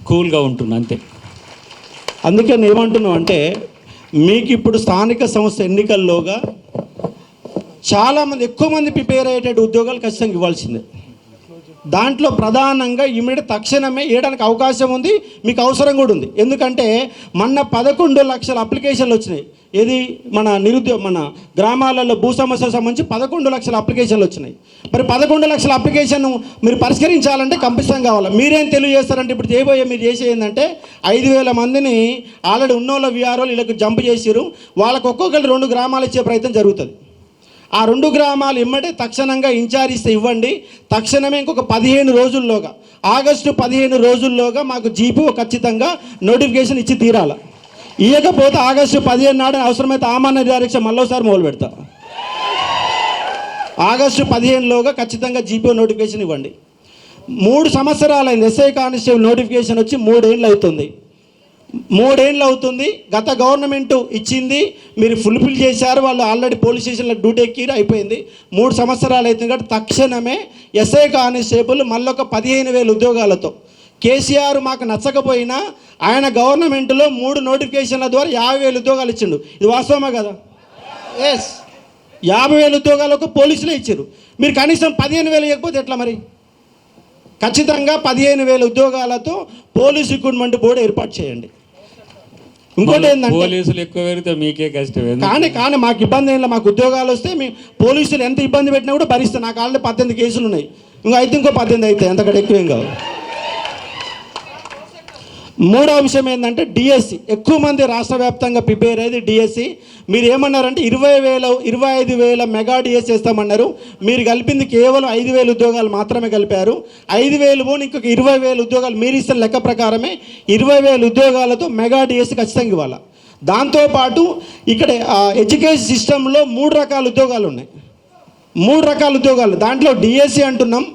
[SPEAKER 2] కూల్గా ఉంటున్నా అంతే.
[SPEAKER 1] అందుకే నేను ఏమంటున్నాం అంటే మీకు ఇప్పుడు స్థానిక సంస్థ ఎన్నికల్లోగా చాలామంది ఎక్కువ మంది ప్రిపేర్ అయ్యేటట్టు ఉద్యోగాలు ఖచ్చితంగా ఇవ్వాల్సిందే. దాంట్లో ప్రధానంగా ఇమిడి తక్షణమే వేయడానికి అవకాశం ఉంది మీకు అవసరం కూడా ఉంది. ఎందుకంటే మొన్న పదకొండు లక్షల అప్లికేషన్లు వచ్చినాయి. ఏది? మన నిరుద్యోగ మన గ్రామాలలో భూ సమస్యలకు సంబంధించి పదకొండు లక్షల అప్లికేషన్లు వచ్చినాయి. మరి పదకొండు లక్షల అప్లికేషన్ మీరు పరిష్కరించాలంటే కంపిస్తాం కావాలి? మీరేం తెలియజేస్తారంటే ఇప్పుడు చేయబోయే మీరు చేసే ఏంటంటే ఐదు వేల మందిని ఆల్రెడీ ఉన్నోళ్ళ విఆర్ఓలు వీళ్ళకి జంప్ చేసిరు వాళ్ళకి ఒక్కొక్కరు రెండు గ్రామాలు ఇచ్చే ప్రయత్నం జరుగుతుంది. ఆ రెండు గ్రామాలు ఇమ్మటే తక్షణంగా ఇన్ఛార్జ్ ఇస్తే ఇవ్వండి. తక్షణమే ఇంకొక పదిహేను రోజుల్లోగా ఆగస్టు పదిహేను రోజుల్లోగా మాకు జీపీ ఖచ్చితంగా నోటిఫికేషన్ ఇచ్చి తీరాల. ఇవ్వకపోతే ఆగస్టు పదిహేను నాడు అవసరమైతే ఆమాన్య డైరెక్ష మళ్ళోసారి మొదలు పెడతా. ఆగస్టు పదిహేనులోగా ఖచ్చితంగా జీపీ నోటిఫికేషన్ ఇవ్వండి. మూడు సంవత్సరాలైంది ఎస్ఐ కానిస్టేబుల్ నోటిఫికేషన్ వచ్చి మూడేళ్ళు అవుతుంది మూడేళ్ళు అవుతుంది. గత గవర్నమెంట్ ఇచ్చింది. మీరు ఫుల్ఫిల్ చేశారు. వాళ్ళు ఆల్రెడీ పోలీస్ స్టేషన్లో డ్యూటీ ఎక్కి అయిపోయింది. మూడు సంవత్సరాలు అవుతుంది కాబట్టి తక్షణమే ఎస్ఐ కానిస్టేబుల్ మళ్ళొక పదిహేను వేల ఉద్యోగాలతో. కేసీఆర్ మాకు నచ్చకపోయినా ఆయన గవర్నమెంట్లో మూడు నోటిఫికేషన్ల ద్వారా యాభై వేల ఉద్యోగాలు ఇచ్చిండు. ఇది వాస్తవమే కదా? ఎస్ యాభై వేల ఉద్యోగాలకు పోలీసులే ఇచ్చారు మీరు కనీసం పదిహేను వేలు ఇవ్వకపోతే ఎట్లా మరి? ఖచ్చితంగా పదిహేను వేల ఉద్యోగాలతో పోలీస్ రిక్రూట్మెంట్ బోర్డు ఏర్పాటు చేయండి. ఇంకోటి ఏంటంటే
[SPEAKER 2] పోలీసులు ఎక్కువ పెరిగితే మీకే కష్టం?
[SPEAKER 1] కానీ కానీ మాకు ఇబ్బంది ఏం మాకు ఉద్యోగాలు వస్తే మీ పోలీసులు ఎంత ఇబ్బంది పెట్టినా కూడా భరిస్తాను నాకు ఆల్రెడీ పద్దెనిమిది కేసులు ఉన్నాయి. ఇంకా అయితే ఇంకో పద్దెనిమిది అవుతాయి. అంతకంటే ఎక్కువేం కావు. మూడవ విషయం ఏంటంటే డిఎస్సి. ఎక్కువ మంది రాష్ట్ర వ్యాప్తంగా ప్రిపేర్ అయ్యేది డిఎస్సి. మీరు ఏమన్నారంటే ఇరవై వేల ఇరవై ఐదు వేల మెగా డిఎస్సి ఇస్తామన్నారు మీరు కలిపింది కేవలం ఐదు వేల ఉద్యోగాలు మాత్రమే కలిపారు. ఐదు వేలు పోని ఇంకొక ఇరవై వేల ఉద్యోగాలు మీరు ఇస్తున్న లెక్క ప్రకారమే ఇరవై వేల ఉద్యోగాలతో మెగా డిఎస్సి ఖచ్చితంగా ఇవ్వాలి. దాంతోపాటు ఇక్కడ ఎడ్యుకేషన్ సిస్టంలో మూడు రకాల ఉద్యోగాలు ఉన్నాయి. మూడు రకాల ఉద్యోగాలు. దాంట్లో డిఎస్సి అంటున్నాం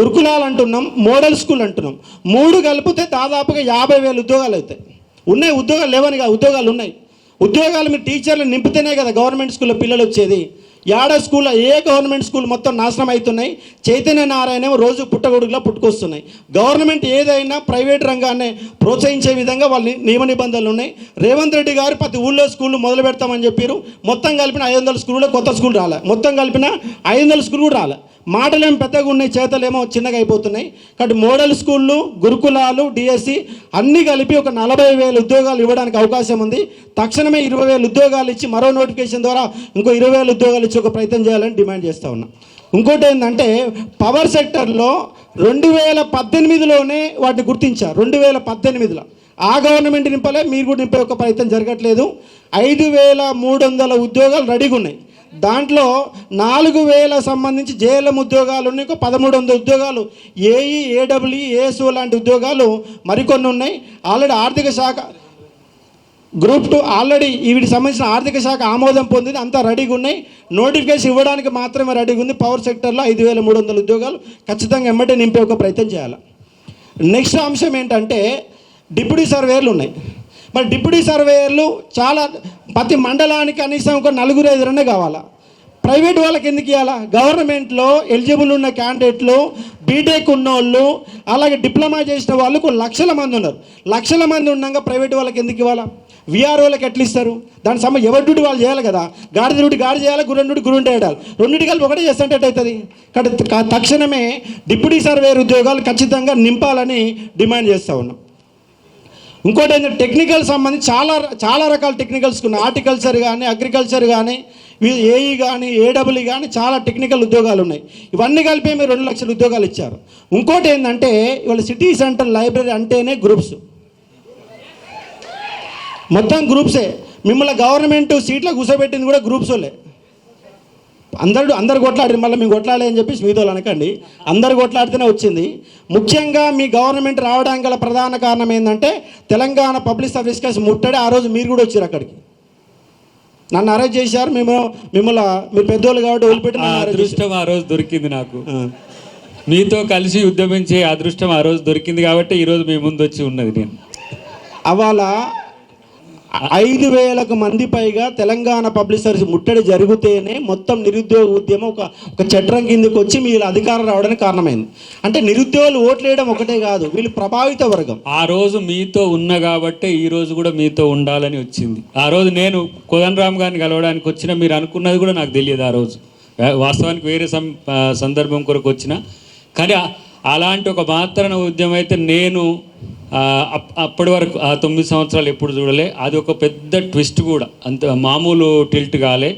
[SPEAKER 1] గురుకులాలు అంటున్నాం మోడల్ స్కూల్ అంటున్నాం. మూడు కలిపితే దాదాపుగా యాభై వేల ఉద్యోగాలు అవుతాయి. ఉన్నాయి ఉద్యోగాలు లేవని కాదు ఉద్యోగాలు ఉన్నాయి. ఉద్యోగాలు మీరు టీచర్లు నింపితేనే కదా గవర్నమెంట్ స్కూల్లో పిల్లలు వచ్చేది. యాడ స్కూల్లో ఏ గవర్నమెంట్ స్కూల్ మొత్తం నాశనం అవుతున్నాయి? చైతన్య నారాయణ రోజు పుట్టగొడుగులా పుట్టుకొస్తున్నాయి. గవర్నమెంట్ ఏదైనా ప్రైవేట్ రంగాన్ని ప్రోత్సహించే విధంగా వాళ్ళ నియమ నిబంధనలు ఉన్నాయి. రేవంత్ రెడ్డి గారు ప్రతి ఊళ్ళో స్కూళ్ళు మొదలు పెడతామని చెప్పారు. మొత్తం కలిపిన ఐదు వందల స్కూల్లో కొత్త స్కూల్ రాలే. మొత్తం కలిపిన ఐదు వందల స్కూల్ కూడా రాలే. మాటలేమో పెద్దగా ఉన్నాయి చేతలేమో చిన్నగా అయిపోతున్నాయి. కాబట్టి మోడల్ స్కూళ్ళు గురుకులాలు డిఎస్సి అన్నీ కలిపి ఒక నలభై వేల ఉద్యోగాలు ఇవ్వడానికి అవకాశం ఉంది. తక్షణమే ఇరవై వేల ఉద్యోగాలు ఇచ్చి మరో నోటిఫికేషన్ ద్వారా ఇంకో ఇరవై వేల ఉద్యోగాలు ఇచ్చి ఒక ప్రయత్నం చేయాలని డిమాండ్ చేస్తూ ఉన్నా. ఇంకోటి ఏంటంటే పవర్ సెక్టర్లో రెండు వేల పద్దెనిమిదిలోనే వాటిని గుర్తించారు రెండు వేల పద్దెనిమిదిలో. ఆ గవర్నమెంట్ నింపలే మీరు కూడా నింపే ఒక ప్రయత్నం జరగట్లేదు. ఐదు వేల మూడు వందల ఉద్యోగాలు రెడీగా ఉన్నాయి. దాంట్లో నాలుగు వేల సంబంధించి జేఎల్ఎం ఉద్యోగాలు ఉన్నాయి ఇంకో పదమూడు వందల ఉద్యోగాలు. ఏఈ ఏడబ్ల్యూ ఏఎస్ఓ లాంటి ఉద్యోగాలు మరికొన్ని ఉన్నాయి. ఆల్రెడీ ఆర్థిక శాఖ గ్రూప్ టూ ఆల్రెడీ వీటికి సంబంధించిన ఆర్థిక శాఖ ఆమోదం పొందింది అంతా రెడీగా ఉన్నాయి. నోటిఫికేషన్ ఇవ్వడానికి మాత్రమే రెడీగా ఉంది. పవర్ సెక్టర్లో ఐదు వేల మూడు వందల ఉద్యోగాలు ఖచ్చితంగా ఎమ్మటే నింపే ఒక ప్రయత్నం చేయాలి. నెక్స్ట్ అంశం ఏంటంటే డిప్యూటీ సర్వేయర్లు ఉన్నాయి. మరి డిప్యూటీ సర్వేయర్లు చాలా ప్రతి మండలానికి కనీసం ఒక నలుగురు ఐదురనే కావాలా? ప్రైవేట్ వాళ్ళకి ఎందుకు ఇవ్వాలా గవర్నమెంట్లో ఎలిజిబుల్ ఉన్న క్యాండిడేట్లు బీటెక్ ఉన్నోళ్ళు అలాగే డిప్లొమా చేసిన వాళ్ళకు లక్షల మంది ఉన్నారు. లక్షల మంది ఉండగా ప్రైవేట్ వాళ్ళకి ఎందుకు ఇవ్వాలా? విఆర్ఓలకు ఎట్లా ఇస్తారు? దాని సమ ఎవరి డ్యూటీ వాళ్ళు చేయాలి కదా? గాడిద డ్యూటీ గాడి చేయాలి? గుర్రం డ్యూటీ గురుంటే వేయాలి రెండింటి కలిపి ఒకటే చేస్తుంటే అవుతుంది? కాబట్టి తక్షణమే డిప్యూటీ సర్వేయర్ ఉద్యోగాలు ఖచ్చితంగా నింపాలని డిమాండ్ చేస్తూ ఉన్నాం. ఇంకోటి ఏంటంటే టెక్నికల్ సంబంధించి చాలా చాలా రకాల టెక్నికల్స్ ఉన్నాయి. హార్టికల్చర్ కానీ అగ్రికల్చర్ కానీ ఏఈ కానీ ఏడబ్ల్యూ కానీ చాలా టెక్నికల్ ఉద్యోగాలు ఉన్నాయి. ఇవన్నీ కలిపి మీరు రెండు లక్షల ఉద్యోగాలు ఇచ్చారు. ఇంకోటి ఏంటంటే ఇవాళ సిటీ సెంటర్ లైబ్రరీ అంటేనే గ్రూప్స్ మొత్తం గ్రూప్సే మిమ్మల్ని గవర్నమెంట్ సీట్లో కూర్చోబెట్టింది కూడా గ్రూప్స్ వాళ్ళే అందరు అందరు కొట్లాడి మళ్ళీ మేము కొట్లాడే అని చెప్పి మీతో అనకండి. అందరు కొట్లాడితేనే వచ్చింది. ముఖ్యంగా మీ గవర్నమెంట్ రావడానికి గల ప్రధాన కారణం ఏంటంటే తెలంగాణ పబ్లిక్ సర్వీస్ కేసు ముట్టడి ఆ రోజు మీరు కూడా వచ్చారు అక్కడికి. నన్ను అరెస్ట్ చేశారు మేము మిమ్మల్ని మీరు పెద్దోళ్ళు కాబట్టి వదిలిపెట్టి
[SPEAKER 2] ఆ
[SPEAKER 1] నన్ను arrest చేశారు.
[SPEAKER 2] అదృష్టం ఆ రోజు దొరికింది నాకు. మీతో కలిసి ఉద్యమించే అదృష్టం ఆ రోజు దొరికింది కాబట్టి ఈ రోజు మీ ముందు వచ్చి ఉన్నది నేను.
[SPEAKER 1] అవాళ ఐదు వేలకు మంది పైగా తెలంగాణ పబ్లిసర్స్ ముట్టడి జరిగితేనే మొత్తం నిరుద్యోగ ఉద్యమం ఒక ఒక చట్టం కిందకి వచ్చి వీళ్ళు అధికారం రావడానికి కారణమైంది. అంటే నిరుద్యోగులు ఓట్లేయడం ఒకటే కాదు వీళ్ళు ప్రభావిత వర్గం.
[SPEAKER 2] ఆ రోజు మీతో ఉన్న కాబట్టే ఈ రోజు కూడా మీతో ఉండాలని వచ్చింది. ఆ రోజు నేను కోదండరామ్ గారిని కలవడానికి వచ్చిన మీరు అనుకున్నది కూడా నాకు తెలియదు ఆ రోజు. వాస్తవానికి వేరే సం సందర్భం కొరకు వచ్చిన. కానీ అలాంటి ఒక మాత్రన ఉద్యమం అయితే నేను అప్పటి వరకు ఆ తొమ్మిది సంవత్సరాలు ఎప్పుడు చూడలే. అది ఒక పెద్ద ట్విస్ట్ కూడా. అంత మామూలు టిల్ట్ కాలే.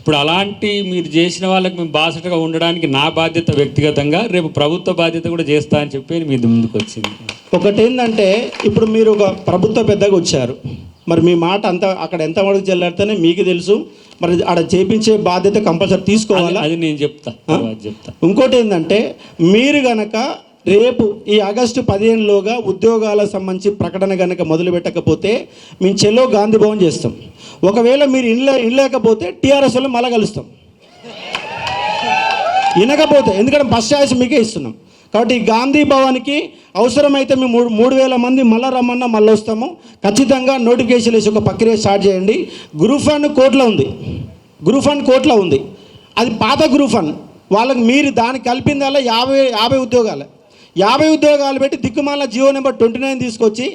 [SPEAKER 2] ఇప్పుడు అలాంటి మీరు చేసిన వాళ్ళకి మేము బాసటగా ఉండడానికి నా బాధ్యత వ్యక్తిగతంగా రేపు ప్రభుత్వ బాధ్యత కూడా చేస్తా అని చెప్పి మీ ముందుకు వచ్చింది.
[SPEAKER 1] ఒకటి ఏంటంటే ఇప్పుడు మీరు ఒక ప్రభుత్వ పెద్దగా వచ్చారు. మరి మీ మాట అంత అక్కడ ఎంత వరకు చెల్లాడితేనే మీకు తెలుసు. మరి ఆడ చేపించే బాధ్యత కంపల్సరీ తీసుకోవాలా?
[SPEAKER 2] అది నేను చెప్తా చెప్తా.
[SPEAKER 1] ఇంకోటి ఏంటంటే మీరు గనక రేపు ఈ ఆగస్టు పదిహేనులోగా ఉద్యోగాల సంబంధించి ప్రకటన కనుక మొదలు పెట్టకపోతే మేము చెలో గాంధీ భవన్ చేస్తాం. ఒకవేళ మీరు ఇన్లే ఇనలేకపోతే టీఆర్ఎస్లో మళ్ళా కలుస్తాం. వినకపోతే ఎందుకంటే బస్ ఛాయిస్ మీకే ఇస్తున్నాం. కాబట్టి గాంధీ భవన్కి అవసరమైతే మేము మూడు మూడు వేల మంది మళ్ళా రమ్మన్నా మళ్ళీ వస్తాము. ఖచ్చితంగా నోటిఫికేషన్ వేసి ఒక ప్రక్రియ స్టార్ట్ చేయండి. గ్రూప్ ఫండ్ కోర్టులో ఉంది. గ్రూప్ ఫండ్ కోర్టులో ఉంది. అది పాత గ్రూప్ ఫండ్ వాళ్ళకి మీరు దానికి కలిపిందల్లా యాభై యాభై ఉద్యోగాలే. యాభై ఉద్యోగాలు పెట్టి దిక్కుమాల జియో నెంబర్ ట్వంటీ నైన్ తీసుకొచ్చి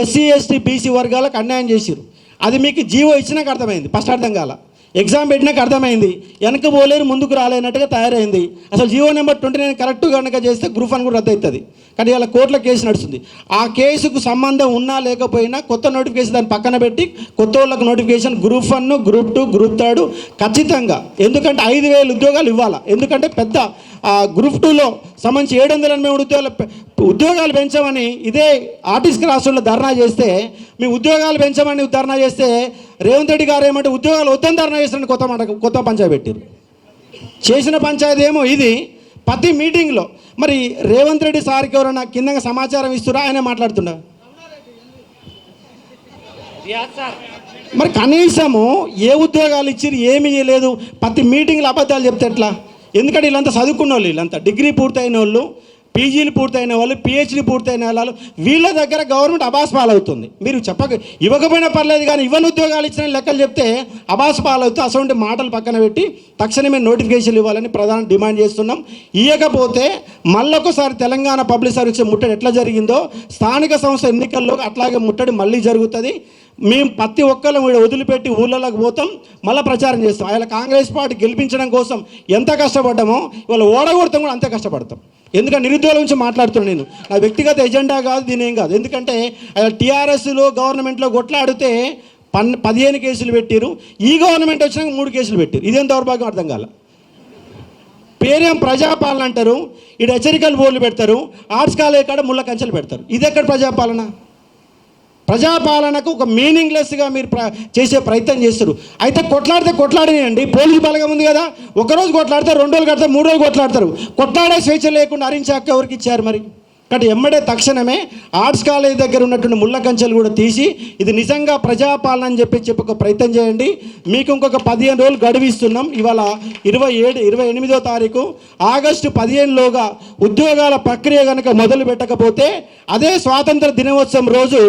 [SPEAKER 1] ఎస్సీ ఎస్టీ బీసీ వర్గాలకు అన్యాయం చేసిరు అది మీకు జీవో ఇచ్చినాక అర్థమైంది ఫస్ట్ అర్థం కాల. ఎగ్జామ్ పెట్టినాక అర్థమైంది వెనక పోలేరు ముందుకు రాలేనట్టుగా తయారైంది. అసలు GO number twenty nine correct కనుక చేస్తే గ్రూప్ వన్ కూడా రద్దు అవుతుంది కానీ ఇలా కోర్టులో కేసు నడుస్తుంది. ఆ కేసుకు సంబంధం ఉన్నా లేకపోయినా కొత్త నోటిఫికేషన్ దాన్ని పక్కన పెట్టి కొత్త వాళ్ళకు notification group one group two group third ఖచ్చితంగా. ఎందుకంటే ఐదు వేల ఉద్యోగాలు ఇవ్వాలా? ఎందుకంటే పెద్ద ఆ గ్రూప్ టూలో సంబంధించి ఏడు వందల ఎనభై మూడు ఉద్యోగాలు ఉద్యోగాలు పెంచమని ఇదే ఆర్టిస్ట్ రాష్ట్రంలో ధర్నా చేస్తే మీ ఉద్యోగాలు పెంచమని ధర్నా చేస్తే రేవంత్ రెడ్డి గారు ఏమంటే ఉద్యోగాలు వద్దని ధర్నా చేస్తారని కొత్త మాట కొత్త పంచాయతీ పెట్టారు. చేసిన పంచాయతీ ఏమో ఇది. ప్రతి మీటింగ్లో మరి రేవంత్ రెడ్డి సార్కి ఎవరైనా కింద సమాచారం ఇస్తురా ఆయన మాట్లాడుతున్నా మరి కనీసము ఏ ఉద్యోగాలు ఇచ్చిరు ఏమి లేదు ప్రతి మీటింగ్లో అబద్ధాలు చెప్తే ఎట్లా? ఎందుకంటే వీళ్ళంతా చదువుకున్న వాళ్ళు వీళ్ళంతా. డిగ్రీ పూర్తయిన వాళ్ళు పీజీలు పూర్తయిన వాళ్ళు పిహెచ్డీ పూర్తయిన వాళ్ళు వీళ్ళ దగ్గర గవర్నమెంట్ అబాస్ పాలవుతుంది. మీరు చెప్పక ఇవ్వకపోయినా పర్లేదు కానీ ఇవ్వని ఉద్యోగాలు ఇచ్చిన లెక్కలు చెప్తే అబాస్ పాలవుతూ అటువంటి మాటలు పక్కన పెట్టి తక్షణమే నోటిఫికేషన్ ఇవ్వాలని ప్రధాన డిమాండ్ చేస్తున్నాం. ఇవ్వకపోతే మళ్ళొకసారి తెలంగాణ పబ్లిక్ సర్వీస్ ముట్టడి ఎట్లా జరిగిందో స్థానిక సంస్థ ఎన్నికల్లో అట్లాగే ముట్టడి మళ్ళీ జరుగుతుంది. మేము ప్రతి ఒక్కరు వదిలిపెట్టి ఊళ్ళలోకి పోతాం మళ్ళీ ప్రచారం చేస్తాం. ఆయన కాంగ్రెస్ పార్టీ గెలిపించడం కోసం ఎంత కష్టపడ్డామో ఇవాళ ఓడగొడతాం కూడా అంతే కష్టపడతాం. ఎందుకంటే నిరుద్యోగుల గురించి మాట్లాడుతున్నాను నేను. నా వ్యక్తిగత ఎజెండా కాదు దీని ఏం కాదు. ఎందుకంటే ఆయన టీఆర్ఎస్లో గవర్నమెంట్లో కొట్లాడితే పన్ పదిహేను కేసులు పెట్టారు ఈ గవర్నమెంట్ వచ్చినాక మూడు కేసులు పెట్టారు ఇదేం దౌర్భాగ్యం అర్థం కాల? పేరేం ప్రజాపాలన అంటారు? ఇటు హెచ్చరికలు బోర్డులు పెడతారు. ఆర్ట్స్ కాలేజ్ కాడ ముళ్ళ కంచెలు పెడతారు. ఇది ఎక్కడ ప్రజాపాలన? ప్రజాపాలనకు ఒక మీనింగ్లెస్గా మీరు ప్ర చేసే ప్రయత్నం చేస్తారు. అయితే కొట్లాడితే కొట్లాడినండి పోలీసు బలగం ఉంది కదా. ఒకరోజు కొట్లాడితే రెండు రోజులు కడితే మూడు రోజులు కొట్లాడతారు. కొట్లాడే స్వేచ్ఛ లేకుండా హరించాక ఎవరికి ఇచ్చారు మరి? కాబట్టి ఎమ్మడే తక్షణమే ఆర్ట్స్ కాలేజ్ దగ్గర ఉన్నటువంటి ముళ్ళ కంచెలు కూడా తీసి ఇది నిజంగా ప్రజాపాలన అని చెప్పి చెప్పి ఒక ప్రయత్నం చేయండి. మీకు ఇంకొక పదిహేను రోజులు గడువిస్తున్నాం ఇవాళ ఇరవై ఏడు ఇరవై ఎనిమిదో తారీఖు ఆగస్టు పదిహేనులోగా ఉద్యోగాల ప్రక్రియ కనుక మొదలు పెట్టకపోతే అదే స్వాతంత్ర దినోత్సవం రోజు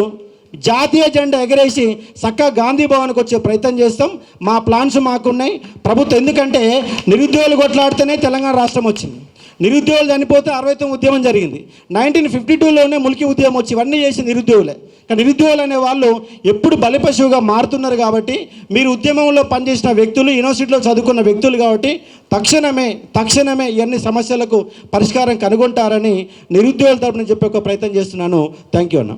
[SPEAKER 1] జాతీయ జెండా ఎగరేసి చక్కగా గాంధీ భవన్కి వచ్చే ప్రయత్నం చేస్తాం. మా ప్లాన్స్ మాకున్నాయి. ప్రభుత్వం ఎందుకంటే నిరుద్యోగులు కొట్లాడితేనే తెలంగాణ రాష్ట్రం వచ్చింది. నిరుద్యోగులు చనిపోతే అరవై తొమ్మిది ఉద్యమం జరిగింది. నైన్టీన్ ఫిఫ్టీ టూలోనే ములికి ఉద్యమం వచ్చి ఇవన్నీ చేసి నిరుద్యోగులే. కానీ నిరుద్యోగులు అనే వాళ్ళు ఎప్పుడు బలిపశువుగా మారుతున్నారు కాబట్టి మీరు ఉద్యమంలో పనిచేసిన వ్యక్తులు యూనివర్సిటీలో చదువుకున్న వ్యక్తులు కాబట్టి తక్షణమే తక్షణమే ఇవన్నీ సమస్యలకు పరిష్కారం కనుగొంటారని నిరుద్యోగుల తరపున చెప్పే ఒక ప్రయత్నం చేస్తున్నాను. థ్యాంక్ యూ అన్న.